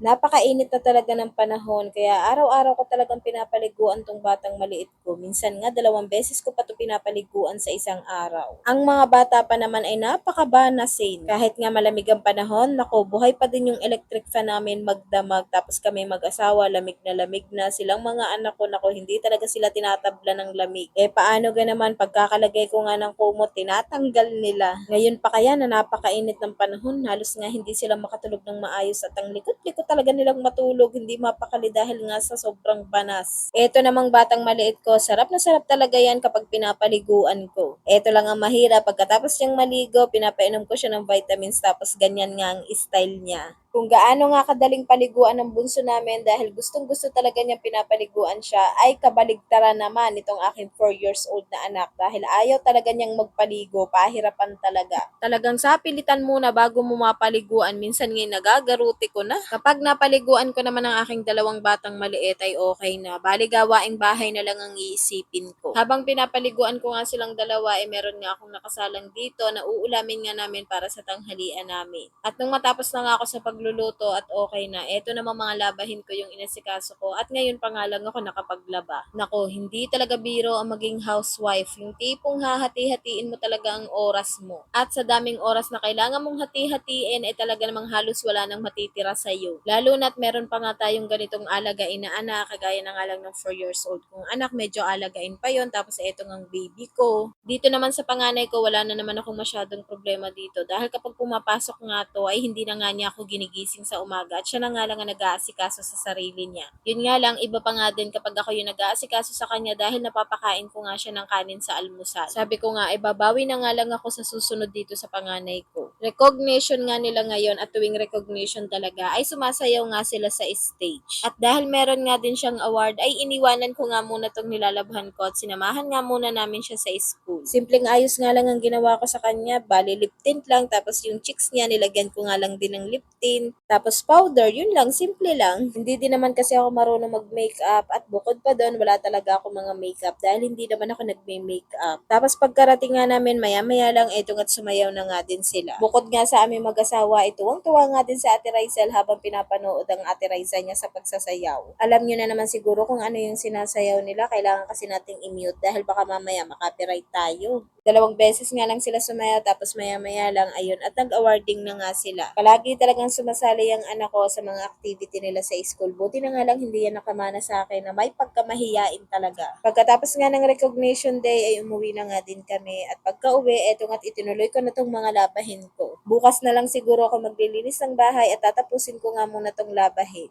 Napakainit na talaga ng panahon kaya araw-araw ko talagang pinapaliguan tong batang maliit ko. Minsan nga dalawang beses ko pa to pinapaliguan sa isang araw. Ang mga bata pa naman ay napakabanasin. Kahit nga malamig ang panahon, nako buhay pa din yung electric fan namin magdamag tapos kami mag-asawa, lamig na lamig na. Silang mga anak ko, nako hindi talaga sila tinatabla ng lamig. Eh paano ga naman pagkakalagay ko nga ng kumot, tinatanggal nila. Ngayon pa kaya na napakainit ng panahon, halos nga hindi sila makatulog ng maayos at ang likot-likot talaga nilang matulog, hindi mapakali dahil nga sa sobrang banas. Eto namang batang maliit ko, sarap na sarap talaga yan kapag pinapaliguan ko. Eto lang ang mahirap, pagkatapos niyang maligo, pinapainom ko siya ng vitamins tapos ganyan nga ang style niya kung gaano nga kadaling paliguan ng bunso namin dahil gustong gusto talaga niya pinapaliguan siya, ay kabaligtaran naman itong aking 4 years old na anak dahil ayaw talaga niyang magpaligo, pahirapan talaga. Talagang sapilitan muna bago mo mapaliguan, minsan ngayon nagagaruti ko na. Kapag napaliguan ko naman ang aking dalawang batang maliit ay okay na, bali gawaing bahay na lang ang iisipin ko. Habang pinapaliguan ko nga silang dalawa, ay meron nga akong nakasalang dito na uulamin nga namin para sa tanghalian namin. At nung matapos na nga ako sa pagluluto at okay na, eto naman mga labahin ko yung inasikaso ko at ngayon pa nga lang ako nakapaglaba. Nako, hindi talaga biro ang maging housewife. Yung tipong hahati-hatiin mo talaga ang oras mo. At sa daming oras na kailangan mong hati-hatiin, ay talaga namang halos wala nang matitira sa iyo. Lalo na't meron pa nga tayong ganitong alagain na anak, kagaya na nga lang ng 4 years old kong anak, medyo alagain pa yon tapos eto ng baby ko. Dito naman sa panganay ko, wala na naman akong masyadong problema dito. Dahil kapag pumapasok nga to, ay hindi na nga niya ako ginigising sa umaga at siya na nga lang ang nag-aasikaso sa sarili niya. Yun nga lang, iba pa nga din kapag ako yung nag-aasikaso sa kanya dahil napapakain ko nga siya ng kanin sa almusal. Sabi ko nga, ibabawi na nga lang ako sa susunod dito sa panganay ko. Recognition nga nila ngayon at tuwing recognition talaga ay sumasayaw nga sila sa stage. At dahil meron nga din siyang award ay iniwanan ko nga muna tong nilalabhan ko at sinamahan nga muna namin siya sa school. Simpleng ayos nga lang ang ginawa ko sa kanya, bali lip tint lang tapos yung cheeks niya nilagyan ko nga lang din ng lip tint. Tapos powder, yun lang, simple lang. Hindi din naman kasi ako marunong mag-makeup at bukod pa doon, wala talaga ako mga makeup dahil hindi naman ako nagme-makeup. Tapos pagkarating nga namin, maya-maya lang, eto nga't sumayaw na nga din sila. Bukod nga sa aming mag-asawa, ito ang tuwa nga din sa Ate Raizel habang pinapanood ang Ate Raiza niya sa pagsasayaw. Alam nyo na naman siguro kung ano yung sinasayaw nila, kailangan kasi nating i-mute dahil baka mamaya makapiright tayo. Dalawang beses nga lang sila sumaya tapos maya-maya lang ayun at nag-awarding na nga sila. Palagi talagang sumasali ang anak ko sa mga activity nila sa school. Buti na nga lang hindi yan nakamana sa akin na may pagkamahiyain talaga. Pagkatapos nga ng recognition day ay umuwi na nga din kami at pagka uwi eto nga't itinuloy ko na tong mga labahin ko. Bukas na lang siguro ako maglilinis ng bahay at tatapusin ko nga muna tong labahin.